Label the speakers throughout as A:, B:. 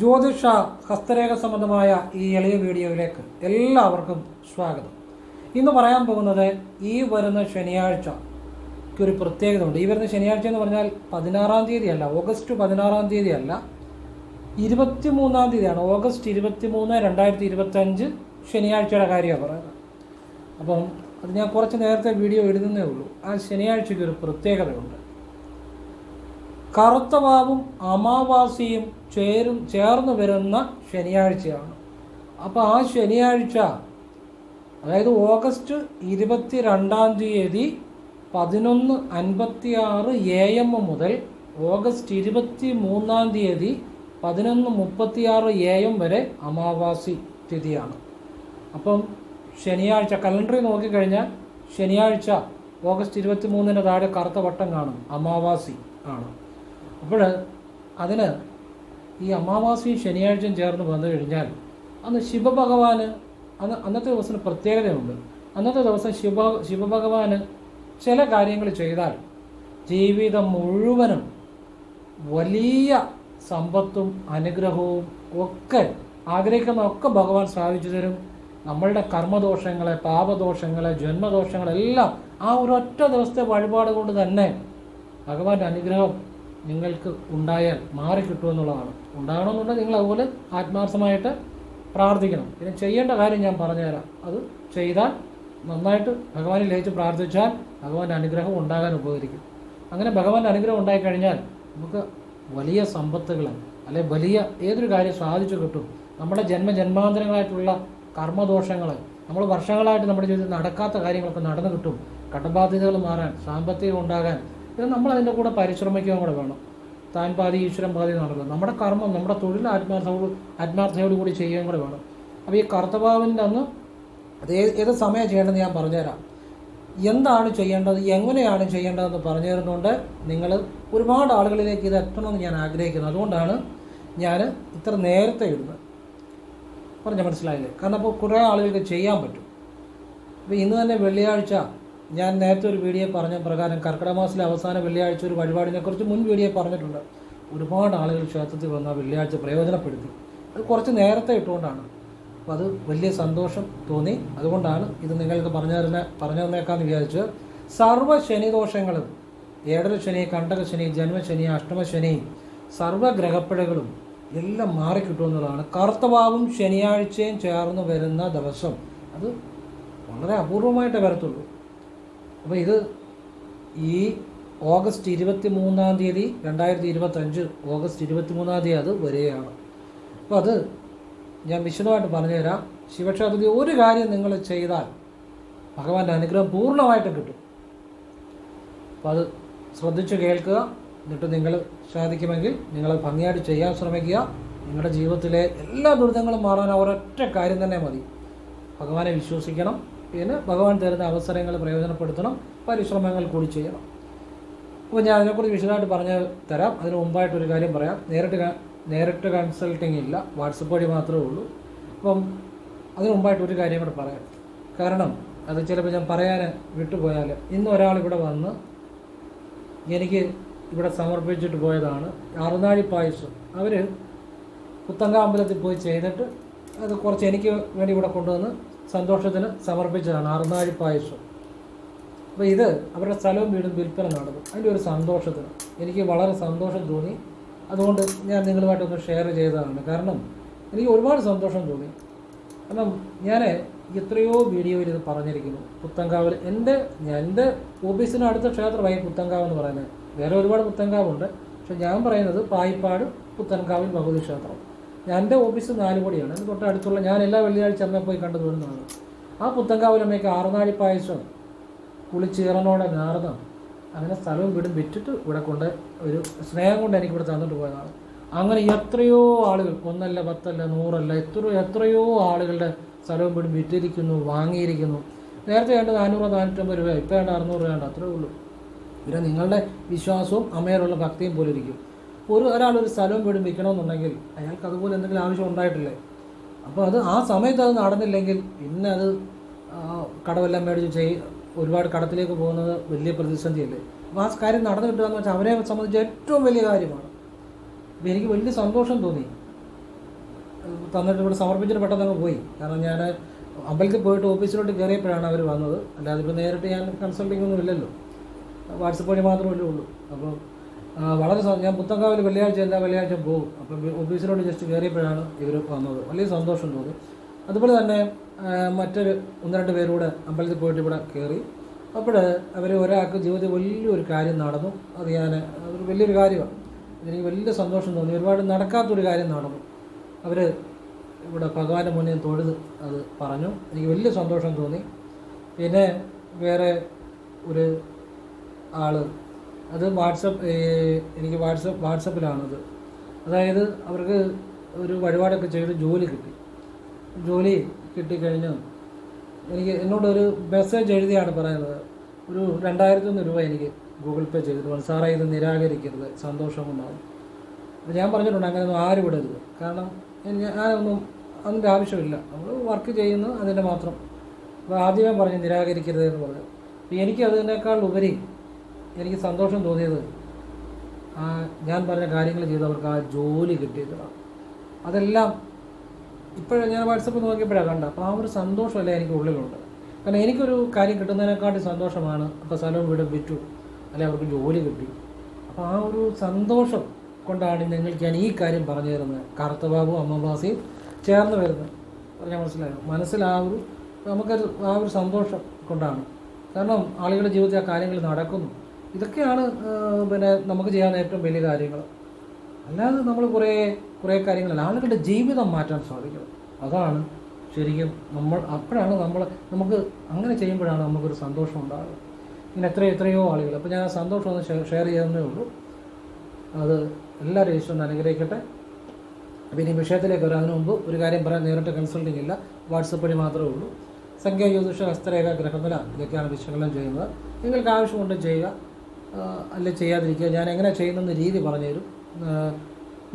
A: ജ്യോതിഷ ഹസ്തരേഖ സംബന്ധമായ ഈ എളിയ വീഡിയോയിലേക്ക് എല്ലാവർക്കും സ്വാഗതം. ഇന്ന് പറയാൻ പോകുന്നത് ഈ വരുന്ന ശനിയാഴ്ച. ഒരു പ്രത്യേകത ഉണ്ട് ഈ വരുന്ന ശനിയാഴ്ച എന്ന് പറഞ്ഞാൽ പതിനാറാം തീയതി അല്ല ഓഗസ്റ്റ് പതിനാറാം തീയതി അല്ല ഇരുപത്തിമൂന്നാം തീയതിയാണ്. ഓഗസ്റ്റ് ഇരുപത്തി മൂന്ന് രണ്ടായിരത്തി ഇരുപത്തഞ്ച് ശനിയാഴ്ചയുടെ കാര്യമാണ് പറയുന്നത്. അപ്പം അത് ഞാൻ കുറച്ച് നേരത്തെ വീഡിയോ ഇടുന്നേ ഉള്ളൂ. ആ ശനിയാഴ്ചയ്ക്ക് ഒരു പ്രത്യേകതയുണ്ട്. കറുത്തവാവും അമാവാസിയും ചേരും ചേർന്ന് വരുന്ന ശനിയാഴ്ചയാണ്. അപ്പോൾ ആ ശനിയാഴ്ച അതായത് ഓഗസ്റ്റ് ഇരുപത്തി രണ്ടാം തീയതി പതിനൊന്ന് അൻപത്തി ആറ് എ എം മുതൽ ഓഗസ്റ്റ് ഇരുപത്തി മൂന്നാം തീയതി പതിനൊന്ന് മുപ്പത്തി ആറ് എ എം വരെ അമാവാസി തിഥിയാണ്. അപ്പം ശനിയാഴ്ച കലണ്ടറിൽ നോക്കിക്കഴിഞ്ഞാൽ ശനിയാഴ്ച ഓഗസ്റ്റ് ഇരുപത്തി മൂന്നിന് താഴെ കറുത്ത വട്ടം കാണും അമാവാസി ആണ്. അപ്പോൾ അതിന് ഈ അമാവാസിയും ശനിയാഴ്ചയും ചേർന്ന് വന്നു കഴിഞ്ഞാൽ അന്ന് ശിവഭഗവാന് അന്ന് അന്നത്തെ ദിവസത്തിന് പ്രത്യേകതയുണ്ട്. അന്നത്തെ ദിവസം ശിവ ശിവഭഗവാന് ചില കാര്യങ്ങൾ ചെയ്താൽ ജീവിതം മുഴുവനും വലിയ സമ്പത്തും അനുഗ്രഹവും ഒക്കെ ആഗ്രഹിക്കുന്ന ഒക്കെ ഭഗവാൻ സാധിച്ചു തരും. നമ്മളുടെ കർമ്മദോഷങ്ങളെ പാപദോഷങ്ങളെ ജന്മദോഷങ്ങളെല്ലാം ആ ഒരൊറ്റ ദിവസത്തെ വഴിപാട് കൊണ്ട് തന്നെ ഭഗവാന്റെ അനുഗ്രഹം നിങ്ങൾക്ക് ഉണ്ടായാൽ മാറിക്കിട്ടുമെന്നുള്ളതാണ് ഉണ്ടാകണമെന്നുണ്ടെങ്കിൽ നിങ്ങൾ അതുപോലെ ആത്മാർത്ഥമായിട്ട് പ്രാർത്ഥിക്കണം. പിന്നെ ചെയ്യേണ്ട കാര്യം ഞാൻ പറഞ്ഞുതരാം. അത് ചെയ്താൽ നന്നായിട്ട് ഭഗവാനെ ലയിച്ച് പ്രാർത്ഥിച്ചാൽ ഭഗവാന്റെ അനുഗ്രഹം ഉണ്ടാകാൻ ഉപകരിക്കും. അങ്ങനെ ഭഗവാന്റെ അനുഗ്രഹം ഉണ്ടായിക്കഴിഞ്ഞാൽ നമുക്ക് വലിയ സമ്പത്തുകൾ അല്ലെ വലിയ ഏതൊരു കാര്യം സാധിച്ചു കിട്ടും. നമ്മുടെ ജന്മജന്മാന്തരങ്ങളായിട്ടുള്ള കർമ്മദോഷങ്ങൾ നമ്മൾ വർഷങ്ങളായിട്ട് നമ്മുടെ ജീവിതത്തിൽ നടക്കാത്ത കാര്യങ്ങളൊക്കെ നടന്നു കിട്ടും. കടബാധ്യതകൾ മാറാൻ സാമ്പത്തികം ഉണ്ടാകാൻ ഇത് നമ്മൾ അതിന്റെ കൂടെ പരിശ്രമിക്കുകയും കൂടെ വേണം. താൻ പാതി ഈശ്വരൻ പാതി നടക്കുക നമ്മുടെ കർമ്മം നമ്മുടെ തൊഴിൽ ആത്മാർത്ഥയോട് ആത്മാർത്ഥയോട് കൂടി ചെയ്യുകയും കൂടെ വേണം. അപ്പോൾ ഈ കർത്തഭാവിന്റെ അന്ന് അത് ഏത് സമയം ചെയ്യേണ്ടതെന്ന് ഞാൻ പറഞ്ഞുതരാം. എന്താണ് ചെയ്യേണ്ടത് എങ്ങനെയാണ് ചെയ്യേണ്ടതെന്ന് പറഞ്ഞു തരുന്നുകൊണ്ട് നിങ്ങൾ ഒരുപാട് ആളുകളിലേക്ക് ഇത് എത്തണമെന്ന് ഞാൻ ആഗ്രഹിക്കുന്നു. അതുകൊണ്ടാണ് ഞാൻ ഇത്ര നേരത്തെ ഇടുന്നത് പറഞ്ഞ മനസ്സിലായില്ലേ? കാരണം അപ്പോൾ കുറേ ആളുകൾക്ക് ചെയ്യാൻ പറ്റും. അപ്പോൾ ഇന്ന് തന്നെ വെള്ളിയാഴ്ച ഞാൻ നേരത്തെ ഒരു വീഡിയോ പറഞ്ഞ പ്രകാരം കർക്കിടക മാസത്തിലെ അവസാന വെള്ളിയാഴ്ച ഒരു വഴിപാടിനെ കുറിച്ച് മുൻ വീഡിയോ പറഞ്ഞിട്ടുണ്ട്. ഒരുപാട് ആളുകൾ ക്ഷേത്രത്തിൽ വന്ന വെള്ളിയാഴ്ച പ്രയോജനപ്പെടുത്തി. അത് കുറച്ച് നേരത്തെ ഇട്ടുകൊണ്ടാണ്. അപ്പോൾ അത് വലിയ സന്തോഷം തോന്നി. അതുകൊണ്ടാണ് ഇത് നിങ്ങൾക്ക് പറഞ്ഞു തരുന്ന പറഞ്ഞു തന്നേക്കാന്ന് വിചാരിച്ച് സർവ ശനിദോഷങ്ങളും ഏഴര ശനി കണ്ടക ശനി ജന്മശനി അഷ്ടമശനി സർവ ഗ്രഹപ്പിഴകളും എല്ലാം മാറിക്കിട്ടുമെന്നുള്ളതാണ് കർത്തവാവും ശനിയാഴ്ചയും ചേർന്ന് വരുന്ന ദിവസം. അത് വളരെ അപൂർവമായിട്ടേ വരത്തുള്ളൂ. അപ്പോൾ ഇത് ഈ ഓഗസ്റ്റ് ഇരുപത്തി മൂന്നാം തീയതി രണ്ടായിരത്തി ഇരുപത്തഞ്ച് ഓഗസ്റ്റ് ഇരുപത്തി മൂന്നാം തീയതി അത് വരികയാണ്. അപ്പോൾ അത് ഞാൻ വിശദമായിട്ട് പറഞ്ഞുതരാം. ശിവക്ഷേത്രത്തിൽ ഒരു കാര്യം നിങ്ങൾ ചെയ്താൽ ഭഗവാന്റെ അനുഗ്രഹം പൂർണമായിട്ട് കിട്ടും. അപ്പോൾ അത് ശ്രദ്ധിച്ച് കേൾക്കുക. എന്നിട്ട് നിങ്ങൾ സാധിക്കുമെങ്കിൽ നിങ്ങൾ ഭംഗിയായിട്ട് ചെയ്യാൻ ശ്രമിക്കുക. നിങ്ങളുടെ ജീവിതത്തിലെ എല്ലാ ദുരിതങ്ങളും മാറാൻ ഒരൊറ്റ കാര്യം തന്നെ മതി. ഭഗവാനെ വിശ്വസിക്കണം. പിന്നെ ഭഗവാൻ തരുന്ന അവസരങ്ങൾ പ്രയോജനപ്പെടുത്തണം പരിശ്രമങ്ങൾ കൂടി ചെയ്യണം. അപ്പോൾ ഞാൻ അതിനെക്കുറിച്ച് വിശദമായിട്ട് പറഞ്ഞ് തരാം. അതിന് മുമ്പായിട്ടൊരു കാര്യം പറയാം. നേരിട്ട് നേരിട്ട് കൺസൾട്ടിങ് ഇല്ല. വാട്സപ്പ് വഴി മാത്രമേ ഉള്ളൂ. അപ്പം അതിന് മുമ്പായിട്ട് ഒരു കാര്യം കൂടെ പറയാം. കാരണം അത് ചിലപ്പോൾ ഞാൻ പറയാൻ വിട്ടുപോയാൽ ഇന്ന് ഒരാൾ ഇവിടെ വന്ന് എനിക്ക് ഇവിടെ സമർപ്പിച്ചിട്ട് പോയതാണ്. അറുനാഴി പായസം. അവർ പുത്തങ്ക അമ്പലത്തിൽ പോയി ചെയ്തിട്ട് അത് കുറച്ച് എനിക്ക് വേണ്ടി ഇവിടെ കൊണ്ടുവന്ന് സന്തോഷത്തിന് സമർപ്പിച്ചതാണ് അറുനാഴി പായസം. അപ്പോൾ ഇത് അവരുടെ സ്ഥലവും വീടും വിൽപ്പന നടന്നു. അതിന്റെ ഒരു സന്തോഷത്തിന്. എനിക്ക് വളരെ സന്തോഷം തോന്നി. അതുകൊണ്ട് ഞാൻ നിങ്ങളുമായിട്ടൊന്ന് ഷെയർ ചെയ്തതാണ്. കാരണം എനിക്ക് ഒരുപാട് സന്തോഷം തോന്നി. കാരണം ഞാൻ എത്രയോ വീഡിയോയിൽ ഇത് പറഞ്ഞിരിക്കുന്നു. പുത്തങ്കാവിൽ എന്റെ എന്റെ ഓഫീസിന് അടുത്ത ക്ഷേത്രമായി പുത്തങ്കാവ് എന്ന് പറയുന്നത്. വേറെ ഒരുപാട് പുത്തങ്കാവുണ്ട് പക്ഷെ ഞാൻ പറയുന്നത് പായിപ്പാട് പുത്തൻകാവിൽ ഭഗവതി ക്ഷേത്രം. എന്റെ ഓഫീസ് നാലുപടിയാണ് എന്റെ തൊട്ടടുത്തുള്ള ഞാൻ എല്ലാ വെള്ളിയാഴ്ച അമ്മ പോയി കണ്ടു വരുന്നതാണ് ആ പുത്തങ്കാവിലമ്മയ്ക്ക് ആറുനാഴി പായസം കുളിച്ചീറനോടെ നേർന്ന് അങ്ങനെ സ്ഥലവും വീടും വിറ്റിട്ട് ഇവിടെ കൊണ്ട് ഒരു സ്നേഹം കൊണ്ട് എനിക്ക് ഇവിടെ തന്നിട്ട് പോയതാണ് അങ്ങനെ എത്രയോ ആളുകൾ ഒന്നല്ല പത്തല്ല നൂറല്ല എത്രയോ എത്രയോ ആളുകളുടെ സ്ഥലവും വീടും വിറ്റിരിക്കുന്നു വാങ്ങിയിരിക്കുന്നു. നേരത്തെ വേണ്ട നാനൂറ് നാനൂറ്റമ്പത് രൂപ ഇപ്പോൾ വേണ്ട അറുന്നൂറ് വേണ്ട അത്രേ ഉള്ളൂ. പിന്നെ നിങ്ങളുടെ വിശ്വാസവും അമ്മയോടുള്ള ഭക്തിയും പോലെ ഇരിക്കും. ഒരു ഒരാൾ ഒരു സ്ഥലവും വീടും വിൽക്കണമെന്നുണ്ടെങ്കിൽ അയാൾക്ക് അതുപോലെ എന്തെങ്കിലും ആവശ്യം ഉണ്ടായിട്ടില്ലേ? അപ്പോൾ അത് ആ സമയത്ത് അത് നടന്നില്ലെങ്കിൽ പിന്നെ അത് കടവെല്ലാം മേടിച്ച് ചെയ് ഒരുപാട് കടത്തിലേക്ക് പോകുന്നത് വലിയ പ്രതിസന്ധിയല്ലേ? അപ്പോൾ ആ കാര്യം നടന്നു കിട്ടുക എന്ന് വെച്ചാൽ അവരെ സംബന്ധിച്ച് ഏറ്റവും വലിയ കാര്യമാണ്. അപ്പോൾ എനിക്ക് വലിയ സന്തോഷം തോന്നി. തന്നിട്ട് ഇവിടെ സമർപ്പിച്ചിട്ട് പെട്ടെന്ന് അങ്ങ് പോയി. കാരണം ഞാൻ അമ്പലത്തിൽ പോയിട്ട് ഓഫീസിലോട്ട് കയറിയപ്പോഴാണ് അവർ വന്നത്. അല്ലാതെ ഇപ്പോൾ നേരിട്ട് ഞാൻ കൺസൾട്ടിംഗ് ഒന്നും ഇല്ലല്ലോ. വാട്സപ്പ് വഴി മാത്രമല്ലേ ഉള്ളൂ. അപ്പോൾ വളരെ ഞാൻ പുത്തങ്കാവിൽ വെള്ളിയാഴ്ച എല്ലാ വെള്ളിയാഴ്ച പോകും. അപ്പം ഓഫീസിലോട്ട് ജസ്റ്റ് കയറിയപ്പോഴാണ് ഇവർ വന്നത്. വലിയ സന്തോഷം തോന്നി. അതുപോലെ തന്നെ മറ്റൊരു ഒന്ന് രണ്ട് പേരൂടെ അമ്പലത്തിൽ പോയിട്ട് ഇവിടെ കയറി. അപ്പോൾ അവർ ഒരാൾക്ക് ജീവിതത്തിൽ വലിയൊരു കാര്യം നടന്നു. അത് ഞാൻ അതൊരു വലിയൊരു കാര്യമാണ്. എനിക്ക് വലിയ സന്തോഷം തോന്നി. ഒരുപാട് നടക്കാത്തൊരു കാര്യം നടന്നു. അവർ ഇവിടെ ഭഗവാന്റെ മുന്നിൽ തൊഴുത് അത് പറഞ്ഞു. എനിക്ക് വലിയ സന്തോഷം തോന്നി. പിന്നെ വേറെ ഒരു ആൾ അത് വാട്സപ്പ് എനിക്ക് വാട്സപ്പ് വാട്സപ്പിലാണത്. അതായത് അവർക്ക് ഒരു വഴിപാടൊക്കെ ചെയ്ത് ജോലി കിട്ടി. ജോലി കിട്ടിക്കഴിഞ്ഞ് എനിക്ക് എന്നോടൊരു മെസ്സേജ് എഴുതിയാണ് പറയുന്നത്. ഒരു രണ്ടായിരത്തൊന്ന് രൂപ എനിക്ക് ഗൂഗിൾ പേ ചെയ്തിട്ടുണ്ട്. സാറേ ഇത് നിരാകരിക്കരുത്. സന്തോഷം അപ്പോൾ ഞാൻ പറഞ്ഞിട്ടുണ്ട് അങ്ങനെ ആരും വിടരുത് കാരണം ഞാനൊന്നും അതിന്റെ ആവശ്യമില്ല. നമ്മൾ വർക്ക് ചെയ്യുന്നു അതിന്റെ മാത്രം. അപ്പോൾ ആദ്യമേ പറഞ്ഞ് നിരാകരിക്കരുത് എന്ന് പറഞ്ഞു. എനിക്കതിനേക്കാൾ ഉപരി എനിക്ക് സന്തോഷം തോന്നിയത് ഞാൻ പറഞ്ഞ കാര്യങ്ങൾ ചെയ്തവർക്ക് ആ ജോലി കിട്ടിയതാണ്. അതെല്ലാം ഇപ്പോഴും ഞാൻ വാട്സപ്പ് നോക്കിയപ്പോഴാണ് കണ്ട അപ്പോൾ ആ ഒരു സന്തോഷമല്ലേ എനിക്ക് ഉള്ളിലുണ്ട്. കാരണം എനിക്കൊരു കാര്യം കിട്ടുന്നതിനെക്കാട്ടി സന്തോഷമാണ് അപ്പോൾ സ്ഥലവും വീടും വിറ്റു. അല്ലെ അവർക്ക് ജോലി കിട്ടി. അപ്പോൾ ആ ഒരു സന്തോഷം കൊണ്ടാണ് നിങ്ങൾക്ക് ഞാൻ ഈ കാര്യം പറഞ്ഞു തരുന്നത്. കറുത്തബാബു അമ്മബാസിയും ചേർന്ന് വരുന്നത്. പറഞ്ഞാൽ മനസ്സിലായോ? ഒരു നമുക്കൊരു ആ ഒരു സന്തോഷം കൊണ്ടാണ്. കാരണം ആളുകളുടെ ജീവിതത്തിൽ ആ കാര്യങ്ങൾ നടക്കുന്നു. ഇതൊക്കെയാണ് പിന്നെ നമുക്ക് ചെയ്യാൻ ഏറ്റവും വലിയ കാര്യങ്ങൾ. അല്ലാതെ നമ്മൾ കുറേ കുറേ കാര്യങ്ങളല്ല. ആളുകളുടെ ജീവിതം മാറ്റാൻ സാധിക്കും. അതാണ് ശരിക്കും നമ്മൾ അപ്പോഴാണ് നമ്മൾ നമുക്ക് അങ്ങനെ ചെയ്യുമ്പോഴാണ് നമുക്കൊരു സന്തോഷം ഉണ്ടാകുക ഇങ്ങനെ എത്രയോ എത്രയോ ആളുകൾ. അപ്പോൾ ഞാൻ സന്തോഷം ഒന്ന് ഷെയർ ചെയ്യുന്നേ ഉള്ളൂ. അത് എല്ലാവരും ഈശ്വരൻ അനുഗ്രഹിക്കട്ടെ. അപ്പോൾ ഇനി വിഷയത്തിലേക്ക് വരാം അതിനു മുമ്പ് ഒരു കാര്യം പറയാൻ നേരിട്ട് കൺസൾട്ടിംഗ് ഇല്ല. വാട്സപ്പ് വഴി മാത്രമേ ഉള്ളൂ. സംഖ്യ ജ്യോതിഷ ഹസ്തരേഖ ഗ്രഹനില ഇതൊക്കെയാണ് വിശകലനം ചെയ്യുന്നത്. നിങ്ങൾക്ക് ആവശ്യമുണ്ടെങ്കിൽ ചെയ്യുക. അല്ലെ ചെയ്യാതിരിക്കുക. ഞാൻ എങ്ങനെ ചെയ്യുന്നെന്ന് രീതി പറഞ്ഞുതരും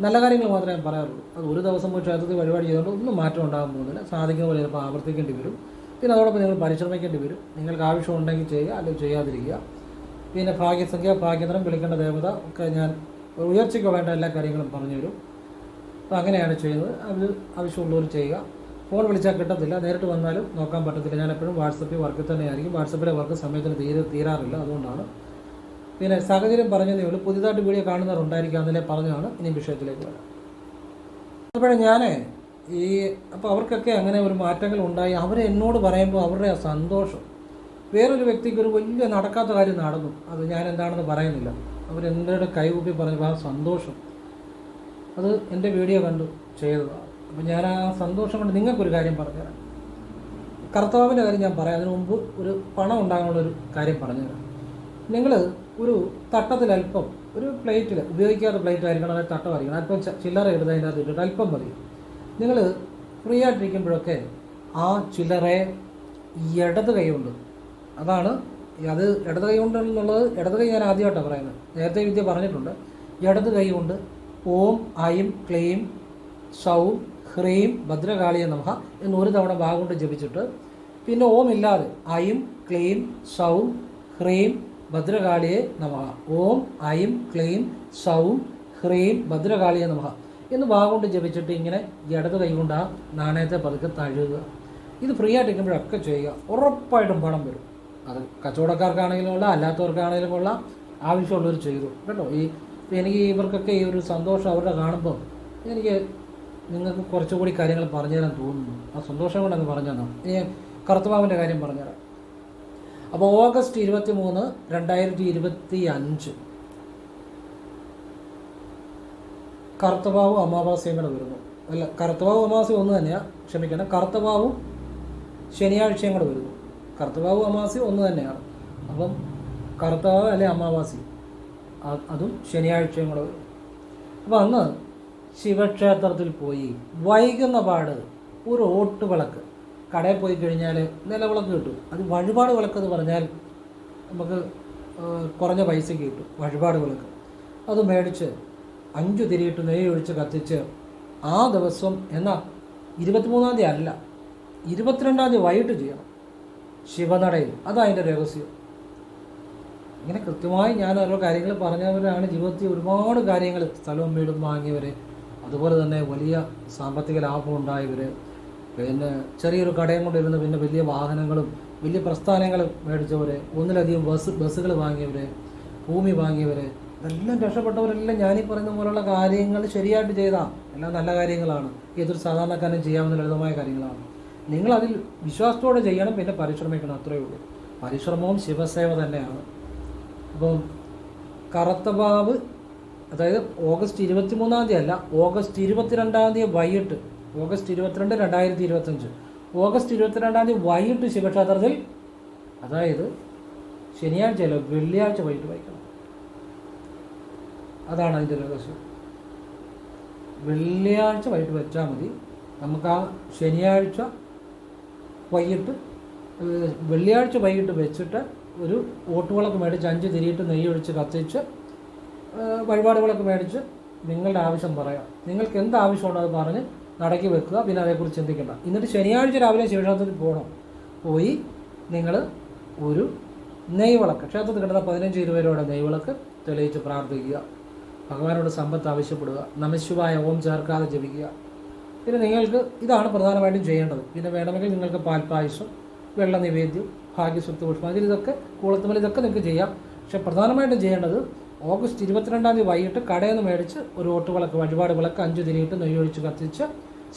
A: നല്ല കാര്യങ്ങൾ മാത്രമേ ഞാൻ പറയാറുള്ളൂ. അത് ഒരു ദിവസം പോയി ക്ഷേത്രത്തിൽ വഴിപാട് ചെയ്തുകൊണ്ട് ഒന്നും മാറ്റം ഉണ്ടാകാൻ പോകുന്നില്ല. സാധിക്കുന്ന പോലെ ചിലപ്പോൾ ആവർത്തിക്കേണ്ടി വരും. പിന്നെ അതോടൊപ്പം നിങ്ങൾ പരിശ്രമിക്കേണ്ടി വരും. നിങ്ങൾക്ക് ആവശ്യം ഉണ്ടെങ്കിൽ ചെയ്യുക അല്ലെങ്കിൽ ചെയ്യാതിരിക്കുക. പിന്നെ ഭാഗ്യസംഖ്യ ഭാഗ്യതരം വിളിക്കേണ്ട ദേവത ഒക്കെ ഞാൻ ഉയർച്ചയ്ക്ക് വേണ്ട എല്ലാ കാര്യങ്ങളും പറഞ്ഞുതരും അപ്പോൾ അങ്ങനെയാണ് ചെയ്യുന്നത്. അത് ആവശ്യമുള്ളവർ ചെയ്യുക. ഫോൺ വിളിച്ചാൽ കിട്ടത്തില്ല. നേരിട്ട് വന്നാലും നോക്കാൻ പറ്റത്തില്ല. ഞാൻ എപ്പോഴും വാട്സപ്പിൽ വർക്കിൽ തന്നെയായിരിക്കും. വാട്സപ്പിലെ വർക്ക് സമയത്തിന് തീരെ തീരാറില്ല. അതുകൊണ്ടാണ് പിന്നെ സാഹചര്യം പറഞ്ഞതേ ഉള്ളൂ. പുതിയതായിട്ട് വീഡിയോ കാണുന്നവരുണ്ടായിരിക്കും അതിലെ പറഞ്ഞതാണ്. ഇനി വിഷയത്തിലേക്ക് വരാം. അതുപോലെ ഞാൻ ഈ അപ്പോൾ അവർക്കൊക്കെ അങ്ങനെ ഒരു മാറ്റങ്ങൾ ഉണ്ടായി. അവരെ എന്നോട് പറയുമ്പോൾ അവരുടെ സന്തോഷം. വേറൊരു വ്യക്തിക്ക് ഒരു വലിയ നടക്കാത്ത കാര്യം നടന്നു. അത് ഞാൻ എന്താണെന്ന് പറയുന്നില്ല. എന്റെ കൈകൂപ്പി പറഞ്ഞപ്പോൾ ആ സന്തോഷം. അത് എന്റെ വീഡിയോ കണ്ടു ചെയ്തതാണ്. അപ്പം ഞാൻ ആ സന്തോഷം കൊണ്ട് നിങ്ങൾക്കൊരു കാര്യം പറഞ്ഞുതരാം. കർത്താവിന്റെ കാര്യം ഞാൻ പറയാം. അതിനു മുമ്പ് ഒരു പണം ഉണ്ടാകാനുള്ളൊരു കാര്യം പറഞ്ഞുതരാം. നിങ്ങൾ ഒരു തട്ടത്തിൽ അല്പം ഒരു പ്ലേറ്റിൽ ഉപയോഗിക്കാത്ത പ്ലേറ്റ് ആയിരിക്കണം അല്ലെങ്കിൽ തട്ടമായിരിക്കണം അല്പം ച- ചില്ലറ എടുത്ത് അതിന്റെ അകത്ത് ഇട്ടിട്ട് അല്പം മതി. നിങ്ങൾ ഫ്രീ ആയിട്ടിരിക്കുമ്പോഴൊക്കെ ആ ചില്ലറയെ ഇടത് കൈയുണ്ട് അതാണ് അത് ഇടത് കൈ കൊണ്ട് എന്നുള്ളത് ഇടത് കൈ ഞാൻ ആദ്യമായിട്ടാണ് പറയുന്നത്. നേരത്തെ വിദ്യ പറഞ്ഞിട്ടുണ്ട്. ഇടത് കൈ കൊണ്ട് ഓം ഐം ക്ലീം സൗം ഹ്രീം ഭദ്രകാളിയ നമഹ എന്ന് ഒരു തവണ ഭാഗം കൊണ്ട് ജപിച്ചിട്ട് പിന്നെ ഓം ഇല്ലാതെ ഐം ക്ലീം സൗം ഹ്രീം ഭദ്രകാളിയെ നമ. ഓം ഐം ക്ലീം സൗം ഹ്രീം ഭദ്രകാളിയെ നമ. എന്ന് വാഗുകൊണ്ട് ജപിച്ചിട്ട് ഇങ്ങനെ ഇടത് കൈകൊണ്ട് ആ നാണയത്തെ പതുക്കെ തഴുകുക ഇത് ഫ്രീ ആയിട്ട് ഇരിക്കുമ്പോഴൊക്കെ ചെയ്യുക. ഉറപ്പായിട്ടും പണം വരും. അത് കച്ചവടക്കാർക്കാണെങ്കിലും കൊള്ളാം അല്ലാത്തവർക്കാണെങ്കിലും ഉള്ള ആവശ്യമുള്ളവർ ചെയ്തു. കേട്ടോ? ഈ എനിക്ക് ഇവർക്കൊക്കെ ഈ ഒരു സന്തോഷം അവരുടെ കാണുമ്പോൾ എനിക്ക് നിങ്ങൾക്ക് കുറച്ചുകൂടി കാര്യങ്ങൾ പറഞ്ഞു തരാൻ തോന്നുന്നു. ആ സന്തോഷം കൊണ്ടങ്ങ് പറഞ്ഞു തന്നെ ഇനി കറുത്തമാവിന്റെ കാര്യം പറഞ്ഞുതരാം. അപ്പോൾ ഓഗസ്റ്റ് ഇരുപത്തി മൂന്ന് രണ്ടായിരത്തി ഇരുപത്തി അഞ്ച് കർത്തവാവും അമാവാസയും കൂടെ വരുന്നു. അല്ല കർത്തവാവും അമാവാസ്യം ഒന്ന് തന്നെയാണ് ക്ഷമിക്കണം കർത്തവാവും ശനിയാഴ്ചയും കൂടെ വരുന്നു. കർത്തവാവും അമാവാസ്യം ഒന്ന് തന്നെയാണ്. അപ്പം കറുത്തവാവ് അല്ലെ അമാവാസി അതും ശനിയാഴ്ചയും കൂടെ വരും. അപ്പം അന്ന് ശിവക്ഷേത്രത്തിൽ പോയി വൈകുന്ന പാട് ഒരു ഓട്ട് വിളക്ക് കടയിൽ പോയി കഴിഞ്ഞാൽ നിലവിളക്ക് കിട്ടും. അത് വഴിപാട് വിളക്ക് എന്ന് പറഞ്ഞാൽ നമുക്ക് കുറഞ്ഞ പൈസയ്ക്ക് കിട്ടും. വഴിപാട് വിളക്ക്. അത് മേടിച്ച് അഞ്ചു തിരിയിട്ട് നെയ്യൊഴിച്ച് കത്തിച്ച് ആ ദിവസം എന്നാൽ ഇരുപത്തിമൂന്നാം തീയതി അല്ല ഇരുപത്തിരണ്ടാം തീയതി വൈകിട്ട് ചെയ്യണം. ശിവനടയിൽ. അതതിന്റെ രഹസ്യം. ഇങ്ങനെ കൃത്യമായി ഞാൻ ഓരോ കാര്യങ്ങൾ പറഞ്ഞവരാണ്. ജീവിതത്തിൽ ഒരുപാട് കാര്യങ്ങൾ സ്ഥലവും വീടും വാങ്ങിയവർ അതുപോലെ തന്നെ വലിയ സാമ്പത്തിക ലാഭം ഉണ്ടായവർ പിന്നെ ചെറിയൊരു കടയും കൊണ്ടിരുന്ന് പിന്നെ വലിയ വാഹനങ്ങളും വലിയ പ്രസ്ഥാനങ്ങളും മേടിച്ചവർ ഒന്നിലധികം ബസ് ബസ്സുകൾ വാങ്ങിയവർ ഭൂമി വാങ്ങിയവർ എല്ലാം രക്ഷപ്പെട്ടവരെല്ലാം ഞാനീ പറയുന്ന പോലുള്ള കാര്യങ്ങൾ ശരിയായിട്ട് ചെയ്താൽ എല്ലാം നല്ല കാര്യങ്ങളാണ്. ഏതൊരു സാധാരണക്കാരനും ചെയ്യാവുന്ന ലളിതമായ കാര്യങ്ങളാണ്. നിങ്ങൾ അതിൽ വിശ്വാസത്തോടെ ചെയ്യണം പിന്നെ പരിശ്രമിക്കണം അത്രയേ ഉള്ളൂ. പരിശ്രമവും ശിവസേവ തന്നെയാണ്. അപ്പം കറുത്തബാവ് അതായത് ഓഗസ്റ്റ് ഇരുപത്തി മൂന്നാം തീയതി അല്ല ഓഗസ്റ്റ് ഇരുപത്തിരണ്ടാം തീയതി വൈകിട്ട് ഓഗസ്റ്റ് ഇരുപത്തിരണ്ട് രണ്ടായിരത്തി ഇരുപത്തഞ്ച് ഓഗസ്റ്റ് ഇരുപത്തിരണ്ടാം തീയതി വൈകിട്ട് ശിവക്ഷേത്രത്തിൽ അതായത് ശനിയാഴ്ചയല്ല വെള്ളിയാഴ്ച വൈകിട്ട് വായിക്കണം അതാണ് അതിന്റെ രഹസ്യം. വെള്ളിയാഴ്ച വൈകിട്ട് വെച്ചാൽ മതി. നമുക്ക് ആ ശനിയാഴ്ച വൈകിട്ട് വെള്ളിയാഴ്ച വൈകിട്ട് വെച്ചിട്ട് ഒരു ഓട്ടുവിളക്ക് മേടിച്ച് അഞ്ച് തിരിയിട്ട് നെയ്യ് ഒഴിച്ച് കത്തിച്ച് വഴിപാടുകളൊക്കെ മേടിച്ച് നിങ്ങളുടെ ആവശ്യം പറയാം. നിങ്ങൾക്ക് എന്ത് ആവശ്യമുണ്ടോ അത് പറഞ്ഞ് നടക്കി വെക്കുക പിന്നെ അതേക്കുറിച്ച് ചിന്തിക്കണ്ട. എന്നിട്ട് ശനിയാഴ്ച രാവിലെ ശിവക്ഷേത്രത്തിൽ പോകണം. പോയി നിങ്ങൾ ഒരു നെയ്വിളക്ക് ക്ഷേത്രത്തിൽ കിട്ടുന്ന പതിനഞ്ച് ഇരുപത് രൂപയുടെ നെയ്വിളക്ക് തെളിയിച്ച് പ്രാർത്ഥിക്കുക. ഭഗവാനോട് സമ്പത്ത് ആവശ്യപ്പെടുക. നമശിവായ ഓം ചേർക്കാതെ ജപിക്കുക. പിന്നെ നിങ്ങൾക്ക് ഇതാണ് പ്രധാനമായിട്ടും ചെയ്യേണ്ടത്. പിന്നെ വേണമെങ്കിൽ നിങ്ങൾക്ക് പാൽപ്പായസം വെള്ള നിവേദ്യം ഭാഗ്യസ്വത്ത് പുഷ്പാഞ്ജലി ഇതൊക്കെ കൂളത്തുമല ഇതൊക്കെ നിങ്ങൾക്ക് ചെയ്യാം. പക്ഷെ പ്രധാനമായിട്ടും ചെയ്യേണ്ടത് ഓഗസ്റ്റ് ഇരുപത്തിരണ്ടാം തീയതി വൈകിട്ട് കടയിൽ നിന്ന് മേടിച്ച് ഒരു ഓട്ടുവിളക്ക് വഴിപാട് വിളക്ക് അഞ്ച് തിരിയിട്ട് നെയ്യൊഴിച്ച് കത്തിച്ച്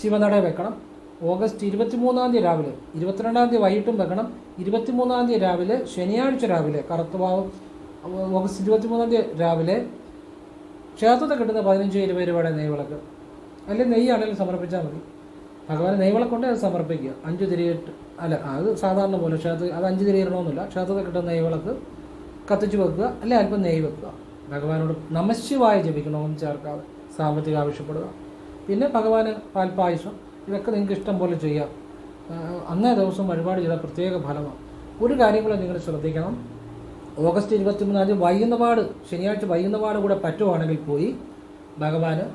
A: ശിവനട വെക്കണം. ഓഗസ്റ്റ് ഇരുപത്തിമൂന്നാം തീയതി രാവിലെ ഇരുപത്തിരണ്ടാം തീയതി വൈകിട്ടും വെക്കണം. ഇരുപത്തിമൂന്നാം തീയതി രാവിലെ ശനിയാഴ്ച രാവിലെ കറുത്തുവാവ് ഓഗസ്റ്റ് ഇരുപത്തിമൂന്നാം തീയതി രാവിലെ ക്ഷേത്രത്തിൽ കിട്ടുന്ന പതിനഞ്ച് ഇരുപത് രൂപയുടെ നെയ്വിളക്ക്. അല്ലെങ്കിൽ നെയ്യാണെങ്കിലും സമർപ്പിച്ചാൽ മതി. ഭഗവാൻ നെയ്വിളക്കുണ്ട് അത് സമർപ്പിക്കുക. അഞ്ച് തിരിയിട്ട് അല്ല അത് സാധാരണ പോലെ ക്ഷേത്രത്തിൽ അത് അഞ്ച് തിരിയിടണമെന്നില്ല. ക്ഷേത്രത്തിൽ കിട്ടുന്ന നെയ്വിളക്ക് കത്തിച്ച് വെക്കുക. അല്ലെ അല്പം നെയ്യ് വെക്കുക. ഭഗവാനോട് നമശിവായി ജപിക്കണമെന്ന് ചേർക്കാതെ സാമ്പത്തിക ആവശ്യപ്പെടുക. പിന്നെ ഭഗവാന് പാൽപ്പായസം ഇതൊക്കെ നിങ്ങൾക്ക് ഇഷ്ടം പോലെ ചെയ്യാം. അന്നേ ദിവസം വഴിപാട് ചെയ്ത പ്രത്യേക ഫലമാണ്. ഒരു കാര്യം കൂടെ നിങ്ങൾ ശ്രദ്ധിക്കണം. ഓഗസ്റ്റ് ഇരുപത്തിമൂന്നാം വൈകുന്നപാട് ശനിയാഴ്ച വൈകുന്നപാട് കൂടെ പറ്റുവാണെങ്കിൽ പോയി ഭഗവാന്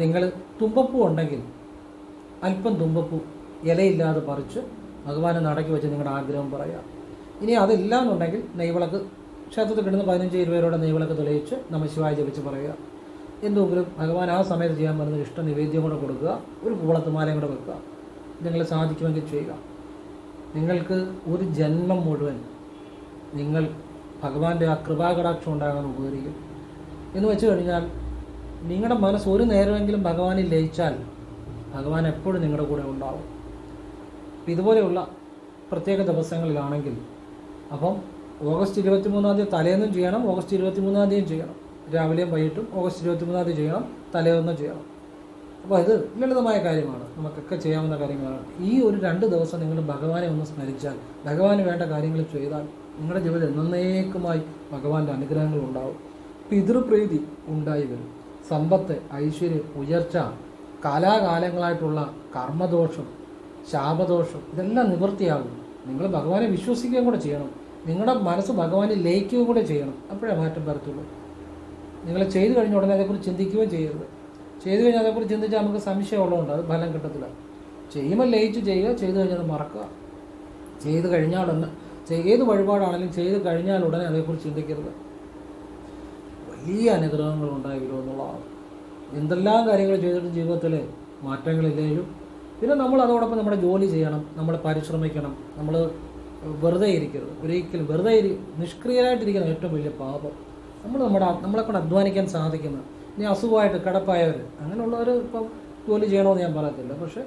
A: നിങ്ങൾ തുമ്പപ്പൂ ഉണ്ടെങ്കിൽ അല്പം തുമ്പപ്പൂ ഇലയില്ലാതെ പറിച്ച് ഭഗവാനെ നടക്കി വെച്ച് നിങ്ങളുടെ ആഗ്രഹം പറയാം. ഇനി അതില്ല എന്നുണ്ടെങ്കിൽ നെയ്വിളക്ക് ക്ഷേത്രത്തിൽ കിട്ടുന്ന പതിനഞ്ച് ഇരുപതോടെ നെയ്വിളക്ക് തെളിയിച്ച് നമ്മൾ ശിവായി ജപിച്ച് പറയുക. എന്തെങ്കിലും ഭഗവാൻ ആ സമയത്ത് ചെയ്യാൻ പറ്റുന്ന ഇഷ്ട നിവേദ്യം കൂടെ കൊടുക്കുക ഒരു കൂളത്തുമാലയും കൂടെ വെക്കുക. നിങ്ങളെ സാധിക്കുമെങ്കിൽ ചെയ്യുക. നിങ്ങൾക്ക് ഒരു ജന്മം മുഴുവൻ നിങ്ങൾ ഭഗവാന്റെ ആ കൃപാകടാക്ഷം ഉണ്ടാകാൻ ഉപകരിക്കും. എന്ന് വെച്ച് കഴിഞ്ഞാൽ നിങ്ങളുടെ മനസ്സ് ഒരു നേരമെങ്കിലും ഭഗവാനിൽ ലയിച്ചാൽ ഭഗവാൻ എപ്പോഴും നിങ്ങളുടെ കൂടെ ഉണ്ടാവും. ഇതുപോലെയുള്ള പ്രത്യേക ദിവസങ്ങളിലാണെങ്കിൽ അപ്പം ഓഗസ്റ്റ് ഇരുപത്തി മൂന്നാം തീയതി തലേന്നും ചെയ്യണം ഓഗസ്റ്റ് ഇരുപത്തി മൂന്നാം തീയതിയും ചെയ്യണം. രാവിലെയും വൈകിട്ടും ഓഗസ്റ്റ് ഇരുപത്തി മൂന്നാം തീയതി ചെയ്യണം തലേന്നും ചെയ്യണം. അപ്പോൾ ഇത് ലളിതമായ കാര്യമാണ്. നമുക്കൊക്കെ ചെയ്യാവുന്ന കാര്യങ്ങളാണ്. ഈ ഒരു രണ്ട് ദിവസം നിങ്ങൾ ഭഗവാനെ ഒന്ന് സ്മരിച്ചാൽ ഭഗവാന് വേണ്ട കാര്യങ്ങൾ ചെയ്താൽ നിങ്ങളുടെ ജീവിതം എന്നേക്കുമായി ഭഗവാന്റെ അനുഗ്രഹങ്ങൾ ഉണ്ടാവും. പിതൃപ്രീതി ഉണ്ടായി വരും. സമ്പത്ത് ഐശ്വര്യം ഉയർച്ച കാലാകാലങ്ങളായിട്ടുള്ള കർമ്മദോഷം ശാപദോഷം ഇതെല്ലാം നിവൃത്തിയാകും. നിങ്ങൾ ഭഗവാനെ വിശ്വസിക്കുകയും കൂടെ ചെയ്യണം. നിങ്ങളുടെ മനസ്സ് ഭഗവാനെ ലയിക്കുകയും കൂടെ ചെയ്യണം. അപ്പോഴേ മാറ്റം വരത്തുള്ളൂ. നിങ്ങൾ ചെയ്തു കഴിഞ്ഞ ഉടനെ അതേക്കുറിച്ച് ചിന്തിക്കുകയും ചെയ്യരുത്. ചെയ്തു കഴിഞ്ഞാൽ അതേക്കുറിച്ച് ചിന്തിച്ചാൽ നമുക്ക് സംശയമുള്ളതുകൊണ്ട് അത് ഫലം കിട്ടത്തില്ല. ചെയ്യുമ്പോൾ ലയിച്ച് ചെയ്യുക ചെയ്തു കഴിഞ്ഞാൽ മറക്കുക. ചെയ്തു കഴിഞ്ഞാൽ ഏത് വഴിപാടാണെങ്കിലും ചെയ്ത് കഴിഞ്ഞാൽ ഉടനെ അതേക്കുറിച്ച് ചിന്തിക്കരുത്. വലിയ അനുഗ്രഹങ്ങൾ ഉണ്ടായി വരും എന്നുള്ളതാണ്. എന്തെല്ലാം കാര്യങ്ങൾ ചെയ്തിട്ടും ജീവിതത്തിൽ മാറ്റങ്ങളില്ലേലും. പിന്നെ നമ്മൾ അതോടൊപ്പം നമ്മുടെ ജോലി ചെയ്യണം നമ്മൾ പരിശ്രമിക്കണം നമ്മൾ വെറുതെ ഇരിക്കരുത് ഒരിക്കലും വെറുതെ ഇരി നിഷ്ക്രിയരായിട്ടിരിക്കുന്ന ഏറ്റവും വലിയ പാപം. നമ്മൾ നമ്മുടെ നമ്മളെ കൊണ്ട് അധ്വാനിക്കാൻ സാധിക്കുന്ന ഇനി അസുഖമായിട്ട് കിടപ്പായവർ അങ്ങനെയുള്ളവർ ഇപ്പം ജോലി ചെയ്യണമെന്ന് ഞാൻ പറയത്തില്ല. പക്ഷേ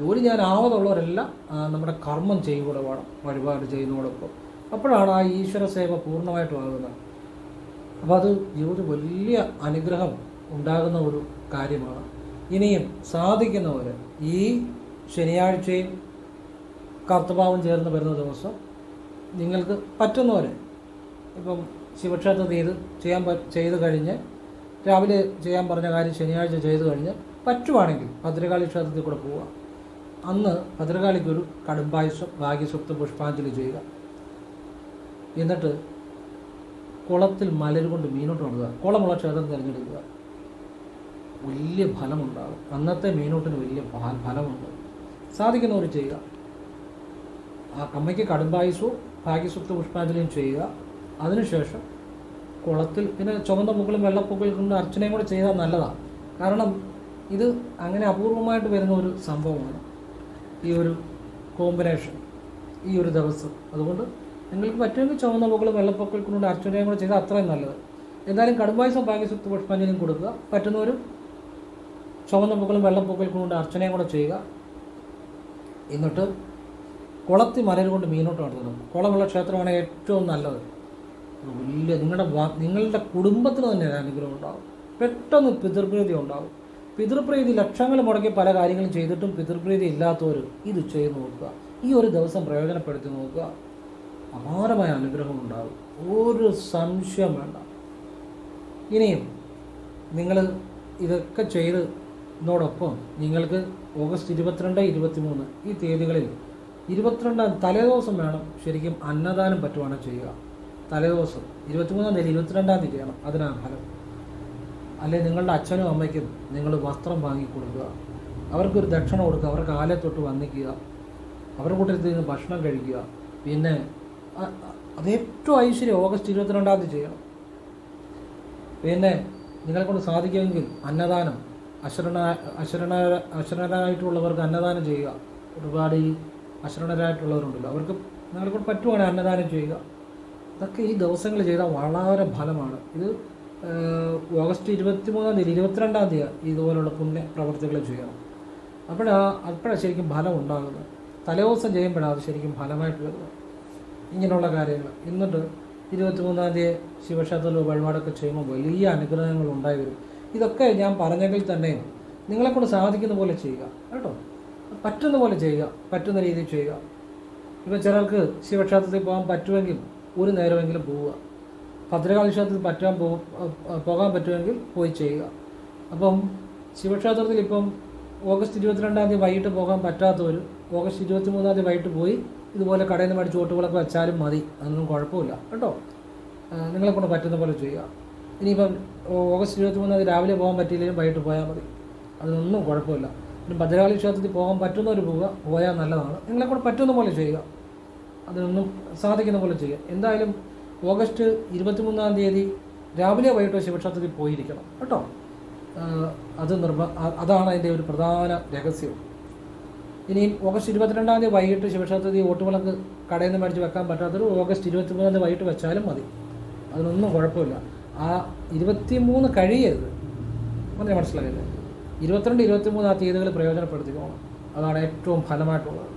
A: ജോലി ചെയ്യാൻ ആവതുള്ളവരെല്ലാം നമ്മുടെ കർമ്മം ചെയ്യുകൂടെ വേണം വഴിപാട് ചെയ്യുന്നതോടൊപ്പം അപ്പോഴാണ് ആ ഈശ്വര സേവ പൂർണമായിട്ടും ആകുന്നത്. അപ്പോൾ അത് ജീവിതത്തിൽ വലിയ അനുഗ്രഹം ഉണ്ടാകുന്ന ഒരു കാര്യമാണ്. ഇനിയും സാധിക്കുന്നവർ ഈ ശനിയാഴ്ചയും കർത്തഭാവം ചേർന്ന് വരുന്ന ദിവസം നിങ്ങൾക്ക് പറ്റുന്നവരെ ഇപ്പം ശിവക്ഷേത്രത്തിൽ ചെയ്യാൻ ചെയ്ത് കഴിഞ്ഞ് രാവിലെ ചെയ്യാൻ പറഞ്ഞ കാര്യം ശനിയാഴ്ച ചെയ്ത് കഴിഞ്ഞ് പറ്റുവാണെങ്കിൽ ഭദ്രകാളി ക്ഷേത്രത്തിൽ കൂടെ പോവുക. അന്ന് ഭദ്രകാളിക്കൊരു കടുംബായുസം ഭാഗ്യസ്വത്ത് പുഷ്പാഞ്ജലി ചെയ്യുക. എന്നിട്ട് കുളത്തിൽ മലരുകൊണ്ട് മീനോട്ട് നടത്തുക കുളമുള്ള ക്ഷേത്രം തിരഞ്ഞെടുക്കുക. വലിയ ഫലമുണ്ടാകും. അന്നത്തെ മീനോട്ടിന് വലിയ ഫലമുണ്ട്. സാധിക്കുന്നവർ ചെയ്യുക. ആ അമ്മയ്ക്ക് കടുംബായുസവും ഭാഗ്യസ്വത്ത് പുഷ്പാഞ്ജലിയും ചെയ്യുക. അതിനുശേഷം കുളത്തിൽ പിന്നെ ചുവന്ന പൂക്കളും വെള്ളപ്പൂക്കളും കൊണ്ട് അർച്ചനയും കൂടെ ചെയ്താൽ നല്ലതാണ് കാരണം ഇത് അങ്ങനെ അപൂർവമായിട്ട് വരുന്ന ഒരു സംഭവമാണ്. ഈ ഒരു കോമ്പിനേഷൻ ഈ ഒരു ദിവസം. അതുകൊണ്ട് നിങ്ങൾക്ക് പറ്റുമെങ്കിൽ ചുവന്ന പൂക്കളും കൊണ്ട് അർച്ചനയും കൂടെ ചെയ്താൽ അത്രയും നല്ലത്. എന്തായാലും കടുംബായുസം ഭാഗ്യസുപ്ത പുഷ്പാഞ്ജലിയും കൊടുക്കുക. പറ്റുന്നവരും ചുവന്ന പൂക്കളും വെള്ളപ്പൊക്കളും കൊണ്ട് അർച്ചനയും കൂടെ ചെയ്യുക. എന്നിട്ട് കുളത്തി മലയിൽ കൊണ്ട് മീനോട്ട് നടത്തണം കുളമുള്ള ക്ഷേത്രമാണ് ഏറ്റവും നല്ലത്. വലിയ നിങ്ങളുടെ നിങ്ങളുടെ കുടുംബത്തിന് തന്നെ അനുഗ്രഹം ഉണ്ടാവും. പെട്ടെന്ന് പിതൃപ്രീതി ഉണ്ടാവും. പിതൃപ്രീതി ലക്ഷങ്ങൾ മുടക്കി പല കാര്യങ്ങളും ചെയ്തിട്ടും പിതൃപ്രീതി ഇല്ലാത്തവർ ഇത് ചെയ്ത് നോക്കുക. ഈ ഒരു ദിവസം പ്രയോജനപ്പെടുത്തി നോക്കുക. അപാരമായ അനുഗ്രഹം ഉണ്ടാവും. ഒരു സംശയം വേണ്ട. ഇനിയും നിങ്ങൾ ഇതൊക്കെ ചെയ്ത് ഇതിനോടൊപ്പം നിങ്ങൾക്ക് ഓഗസ്റ്റ് ഇരുപത്തിരണ്ട് ഇരുപത്തിമൂന്ന് ഈ തീയതികളിൽ ഇരുപത്തിരണ്ടാം തലേദിവസം വേണം ശരിക്കും അന്നദാനം പറ്റുവാണെങ്കിൽ ചെയ്യുക? തലേദിവസം ഇരുപത്തിമൂന്നാം തീയതി ഇരുപത്തിരണ്ടാം തീയതി വേണം. അതിനാണ് ഫലം. അല്ലെങ്കിൽ നിങ്ങളുടെ അച്ഛനും അമ്മയ്ക്കും നിങ്ങൾ വസ്ത്രം വാങ്ങി കൊടുക്കുക. അവർക്കൊരു ദക്ഷിണ കൊടുക്കുക. അവർക്ക് ആലത്തൊട്ട് തൊട്ട് വന്നിക്കുക അവരുടെ കൂട്ടത്തിൽ നിന്ന് ഭക്ഷണം കഴിക്കുക. പിന്നെ അത് ഏറ്റവും ഐശ്വര്യം ഓഗസ്റ്റ് ഇരുപത്തിരണ്ടാം തീയതി ചെയ്യണം. പിന്നെ നിങ്ങളെക്കൊണ്ട് സാധിക്കുമെങ്കിൽ അന്നദാനം. അശരണ അശരണ അശരണരായിട്ടുള്ളവർക്ക് അന്നദാനം ചെയ്യുക. ഒരുപാട് ഈ അശരണരായിട്ടുള്ളവരുണ്ടല്ലോ അവർക്ക് നിങ്ങളെ കൊണ്ട് പറ്റുവാണെങ്കിൽ അന്നദാനം ചെയ്യുക. ഇതൊക്കെ ഈ ദിവസങ്ങൾ ചെയ്താൽ വളരെ ഫലമാണ്. ഇത് ഓഗസ്റ്റ് ഇരുപത്തി മൂന്നാം തീയതി ഇരുപത്തിരണ്ടാം തീയതി ഇതുപോലുള്ള പുണ്യ പ്രവർത്തികൾ ചെയ്യണം. അപ്പോഴാണ് അപ്പോഴാണ് ശരിക്കും ഫലം ഉണ്ടാകുന്നത്. തലേദിവസം ചെയ്യുമ്പോഴാണ് അത് ശരിക്കും ഫലമായിട്ട് വരുന്നത് ഇങ്ങനെയുള്ള കാര്യങ്ങൾ. എന്നിട്ട് ഇരുപത്തിമൂന്നാം തീയതി ശിവക്ഷേത്രത്തിൽ വഴിപാടൊക്കെ ചെയ്യുമ്പോൾ വലിയ അനുഗ്രഹങ്ങൾ ഉണ്ടായി വരും. ഇതൊക്കെ ഞാൻ പറഞ്ഞെങ്കിൽ തന്നെയും നിങ്ങളെക്കൊണ്ട് സാധിക്കുന്ന പോലെ ചെയ്യുക. കേട്ടോ? പറ്റുന്ന പോലെ ചെയ്യുക പറ്റുന്ന രീതിയിൽ ചെയ്യുക. ഇപ്പം ചിലർക്ക് ശിവക്ഷേത്രത്തിൽ പോകാൻ പറ്റുമെങ്കിൽ ഒരു നേരമെങ്കിലും പോവുക. ഭദ്രകാളി ക്ഷേത്രത്തിൽ പറ്റാൻ പോകാൻ പറ്റുമെങ്കിൽ പോയി ചെയ്യുക. അപ്പം ശിവക്ഷേത്രത്തിൽ ഇപ്പം ഓഗസ്റ്റ് ഇരുപത്തിരണ്ടാം തീയതി വൈകിട്ട് പോകാൻ പറ്റാത്തവർ ഓഗസ്റ്റ് ഇരുപത്തി മൂന്നാം തീയതി വൈകിട്ട് പോയി ഇതുപോലെ കടയിൽ നിന്ന് മേടിച്ച് ഓട്ടുകളൊക്കെ വെച്ചാലും മതി. അതൊന്നും കുഴപ്പമില്ല കേട്ടോ? നിങ്ങളെ കൊണ്ട് പറ്റുന്ന പോലെ ചെയ്യുക. ഇനിയിപ്പം ഓഗസ്റ്റ് ഇരുപത്തി മൂന്നാം തീയതി രാവിലെ പോകാൻ പറ്റിയില്ലെങ്കിലും വൈകിട്ട് പോയാൽ മതി. അതൊന്നും കുഴപ്പമില്ല. ഭദ്രകാളി ക്ഷേത്രത്തിൽ പോകാൻ പറ്റുന്നവർ പോവുക പോയാൽ നല്ലതാണ്. നിങ്ങളെ കൂടെ പറ്റുന്ന പോലെ ചെയ്യുക. അതിനൊന്നും സാധിക്കുന്ന പോലെ ചെയ്യുക. എന്തായാലും ഓഗസ്റ്റ് ഇരുപത്തിമൂന്നാം തീയതി രാവിലെ വൈകിട്ടോ ശിവക്ഷേത്രത്തിൽ പോയിരിക്കണം. കേട്ടോ? അത് നിർബ അതാണ് അതിന്റെ ഒരു പ്രധാന രഹസ്യം. ഇനി ഓഗസ്റ്റ് ഇരുപത്തിരണ്ടാം തീയതി വൈകിട്ട് ശിവക്ഷേത്രത്തിൽ ഓട്ടുവിളക്ക് കടയിൽ നിന്ന് മേടിച്ച് വെക്കാൻ പറ്റാത്തൊരു ഓഗസ്റ്റ് ഇരുപത്തിമൂന്നാം തീയതി വൈകിട്ട് വെച്ചാലും മതി. അതിനൊന്നും കുഴപ്പമില്ല. ആ ഇരുപത്തിമൂന്ന് കഴിയരുത്. അങ്ങനെ മനസ്സിലായില്ലേ? ഇരുപത്തിരണ്ട് ഇരുപത്തിമൂന്ന് ആ തീയതികൾ പ്രയോജനപ്പെടുത്തിക്കോണം അതാണ് ഏറ്റവും ഫലമായിട്ടുള്ളത്.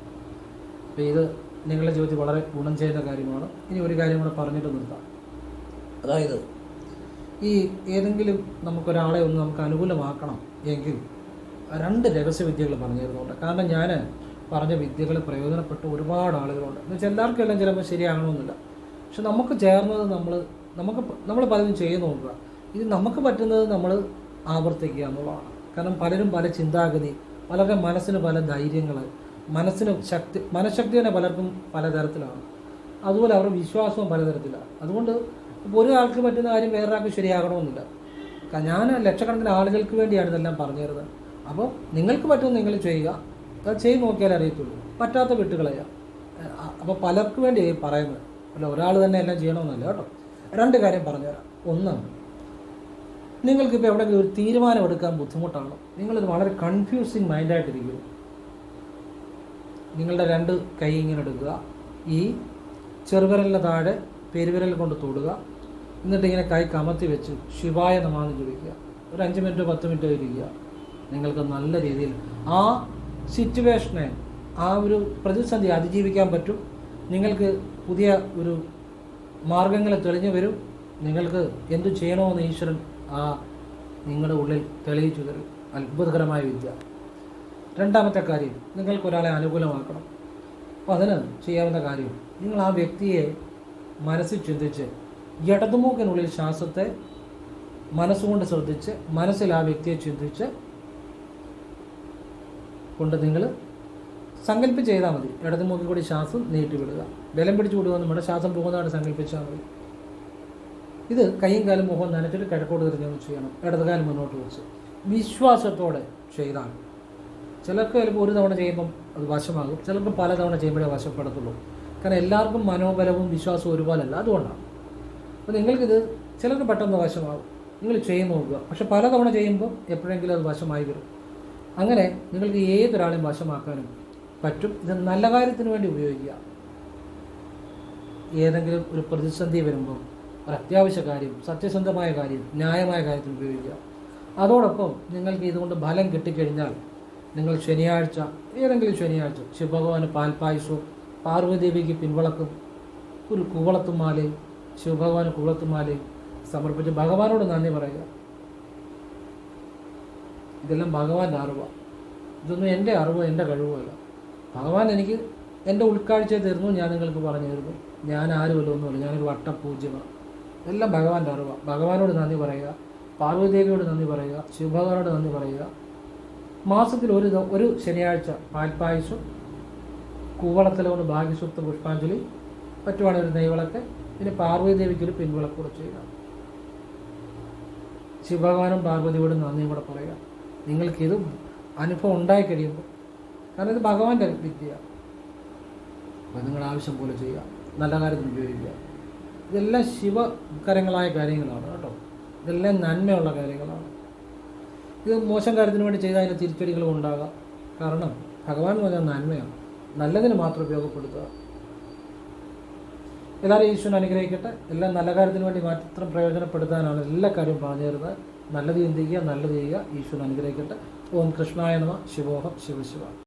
A: അപ്പോൾ ഇത് നിങ്ങളുടെ ജീവിതത്തിൽ വളരെ ഗുണം ചെയ്യുന്ന കാര്യമാണ്. ഇനി ഒരു കാര്യം കൂടെ പറഞ്ഞിട്ട് നിർത്താം. അതായത് ഈ ഏതെങ്കിലും നമുക്കൊരാളെ ഒന്ന് നമുക്ക് അനുകൂലമാക്കണം എങ്കിൽ രണ്ട് രഹസ്യവിദ്യകൾ പറഞ്ഞു തരുന്നുണ്ട് കാരണം ഞാൻ പറഞ്ഞ വിദ്യകൾ പ്രയോജനപ്പെട്ട ഒരുപാട് ആളുകളുണ്ട്. എന്ന് വെച്ചാൽ എല്ലാവർക്കും എല്ലാം ചിലപ്പോൾ ശരിയാകണമെന്നില്ല. പക്ഷെ നമുക്ക് ചേർന്നത് നമ്മൾ നമുക്ക് നമ്മൾ പലതും ചെയ്ത് നോക്കുക. ഇത് നമുക്ക് പറ്റുന്നത് നമ്മൾ ആവർത്തിക്കുക എന്നുള്ളതാണ്. കാരണം പലരും പല ചിന്താഗതി പലരുടെ മനസ്സിന് പല ധൈര്യങ്ങൾ മനസ്സിന് ശക്തി മനഃശക്തി തന്നെ പലർക്കും പലതരത്തിലാണ്. അതുപോലെ അവരുടെ വിശ്വാസവും പലതരത്തിലാണ്. അതുകൊണ്ട് ഒരാൾക്ക് പറ്റുന്ന കാര്യം വേറൊരാൾക്ക് ശരിയാകണമെന്നില്ല. ഞാൻ ലക്ഷക്കണക്കിന് ആളുകൾക്ക് വേണ്ടിയാണ് ഇതെല്ലാം പറഞ്ഞു തരുന്നത്. അപ്പോൾ നിങ്ങൾക്ക് പറ്റുമെന്ന് നിങ്ങൾ ചെയ്യുക. അത് ചെയ്ത് നോക്കിയാലേ അറിയത്തുള്ളൂ. പറ്റാത്ത വിട്ടുകളയാ. അപ്പോൾ പലർക്ക് വേണ്ടി പറയുന്നത്. അല്ല ഒരാൾ തന്നെ എല്ലാം ചെയ്യണമെന്നല്ല കേട്ടോ. രണ്ട് കാര്യം പറഞ്ഞുതരാം ഒന്ന് നിങ്ങൾക്കിപ്പോൾ എവിടെയെങ്കിലും ഒരു തീരുമാനമെടുക്കാൻ ബുദ്ധിമുട്ടാണ്? നിങ്ങളൊരു വളരെ കൺഫ്യൂസിങ് മൈൻഡായിട്ടിരിക്കും നിങ്ങളുടെ രണ്ട് കൈ ഇങ്ങനെ എടുക്കുക. ഈ ചെറുവിരലിന് താഴെ പെരുവിരൽ കൊണ്ട് തൊടുക. എന്നിട്ട് ഇങ്ങനെ കൈ കമത്തി വെച്ച് ശിവായ നമാന്ന് ജപിക്കുക. ഒരു അഞ്ച് മിനിറ്റോ പത്ത് മിനിറ്റോ ഇരിക്കുക. നിങ്ങൾക്ക് നല്ല രീതിയിൽ ആ സിറ്റുവേഷനെ ആ ഒരു പ്രതിസന്ധി അതിജീവിക്കാൻ പറ്റും. നിങ്ങൾക്ക് പുതിയ ഒരു മാർഗങ്ങൾ തെളിഞ്ഞു വരും. നിങ്ങൾക്ക് എന്തു ചെയ്യണമെന്ന് ഈശ്വരൻ ആ നിങ്ങളുടെ ഉള്ളിൽ തെളിയിച്ചു തരും. അത്ഭുതകരമായ വിദ്യ. രണ്ടാമത്തെ കാര്യം നിങ്ങൾക്കൊരാളെ അനുകൂലമാക്കണം. അപ്പോൾ അതിന് ചെയ്യാവുന്ന കാര്യം നിങ്ങൾ ആ വ്യക്തിയെ മനസ്സിൽ ചിന്തിച്ച് ഇടതുമൂക്കിനുള്ളിൽ ശ്വാസത്തെ മനസ്സുകൊണ്ട് ശ്രദ്ധിച്ച് മനസ്സിൽ ആ വ്യക്തിയെ ചിന്തിച്ച് കൊണ്ട് നിങ്ങൾ സങ്കല്പിച്ച് ചെയ്താൽ മതി. ഇടതുമൂക്കിൽ കൂടി ശ്വാസം നീട്ടിവിടുക. ബലം പിടിച്ചു വിടുക നമ്മുടെ ശ്വാസം പോകുന്നതാണ് സങ്കല്പിച്ചാൽ മതി. ഇത് കൈയും കാലും മുഖം നനച്ചിട്ട് കിഴക്കോട്ട് തിരിഞ്ഞ് ചെയ്യണം. ഇടതുകാലം മുന്നോട്ട് വെച്ച്. വിശ്വാസത്തോടെ ചെയ്താൽ ചിലർക്ക് ചിലപ്പോൾ ഒരു തവണ ചെയ്യുമ്പം അത് വശമാകും. ചിലർക്ക് പല തവണ ചെയ്യുമ്പോഴേ വശപ്പെടത്തുള്ളൂ. കാരണം എല്ലാവർക്കും മനോബലവും വിശ്വാസവും ഒരുപോലല്ല. അതുകൊണ്ടാണ്. അപ്പോൾ നിങ്ങൾക്കിത് ചിലർക്ക് പെട്ടെന്ന് വശമാകും. നിങ്ങൾ ചെയ്ത് നോക്കുക. പക്ഷെ പല തവണ ചെയ്യുമ്പോൾ എപ്പോഴെങ്കിലും അത് വശമായി വരും. അങ്ങനെ നിങ്ങൾക്ക് ഏതൊരാളെയും വശമാക്കാനും പറ്റും. ഇത് നല്ല കാര്യത്തിന് വേണ്ടി ഉപയോഗിക്കുക. ഏതെങ്കിലും ഒരു പ്രതിസന്ധി വരുമ്പോൾ ഒരു അത്യാവശ്യ കാര്യം സത്യസന്ധമായ കാര്യം ന്യായമായ കാര്യത്തിൽ ഉപയോഗിക്കുക. അതോടൊപ്പം നിങ്ങൾക്ക് ഇതുകൊണ്ട് ഫലം കിട്ടിക്കഴിഞ്ഞാൽ നിങ്ങൾ ശനിയാഴ്ച ഏതെങ്കിലും ശനിയാഴ്ച ശിവഭഗവാന് പാൽപ്പായസവും പാർവതീദേവിക്ക് പിൻവളക്കും ഒരു കുവളത്തുമാലയും ശിവഭഗവാന് കുവളത്തുമാലയും സമർപ്പിച്ച് ഭഗവാനോട് നന്ദി പറയുക. ഇതെല്ലാം ഭഗവാന്റെ അറിവാണ് ഇതൊന്നും എന്റെ അറിവോ എന്റെ കഴിവുമല്ല ഭഗവാൻ എനിക്ക് എന്റെ ഉൾക്കാഴ്ച തരുന്നു ഞാൻ നിങ്ങൾക്ക് പറഞ്ഞു തരുന്നു. ഞാൻ ആരുമല്ലോ ഒന്നുമല്ല. ഞാനൊരു വട്ടപൂജ്യമാണ് എല്ലാം ഭഗവാന്റെ അറിവ. ഭഗവാനോട് നന്ദി പറയുക. പാർവതിദേവിയോട് നന്ദി പറയുക. ശിവഭഗവാനോട് നന്ദി പറയുക. മാസത്തിൽ ഒരു ഒരു ശനിയാഴ്ച പാൽപ്പായസം കൂവളത്തിലോട് ഭാഗ്യസൂക്ത പുഷ്പാഞ്ജലി പറ്റുവാണെങ്കിൽ ഒരു നെയ്വിളക്ക് പിന്നെ പാർവതിദേവിക്ക് ഒരു പിൻവിളക്ക് കൂടെ ചെയ്യുക. ശിവഭഗവാനും പാർവതിയോടും നന്ദിയും കൂടെ പറയുക. നിങ്ങൾക്കിത് അനുഭവം ഉണ്ടായി കഴിയുമ്പോൾ കാരണം ഇത് ഭഗവാന്റെ വിദ്യയാണ് അപ്പം നിങ്ങൾ ആവശ്യം പോലെ ചെയ്യുക. നല്ല കാര്യത്തിന് ഉപയോഗിക്കുക. ഇതെല്ലാം ശിവകരങ്ങളായ കാര്യങ്ങളാണ് കേട്ടോ. ഇതെല്ലാം നന്മയുള്ള കാര്യങ്ങളാണ്. ഇത് മോശം കാര്യത്തിന് വേണ്ടി ചെയ്താൽ അതിന് തിരിച്ചടികളും ഉണ്ടാകാം. കാരണം ഭഗവാൻ എന്ന് പറഞ്ഞാൽ നന്മയാണ്. നല്ലതിന് മാത്രം ഉപയോഗപ്പെടുത്തുക. എല്ലാവരും ഈശ്വരൻ അനുഗ്രഹിക്കട്ടെ. എല്ലാം നല്ല കാര്യത്തിന് വേണ്ടി മാത്രം പ്രയോജനപ്പെടുത്താനാണ് എല്ലാ കാര്യവും പറഞ്ഞു തരുന്നത്. നല്ലത് ചിന്തിക്കുക നല്ലത് ചെയ്യുക ഈശ്വരൻ അനുഗ്രഹിക്കട്ടെ. ഓം കൃഷ്ണായ നമ. ശിവോഹം. ശിവശിവ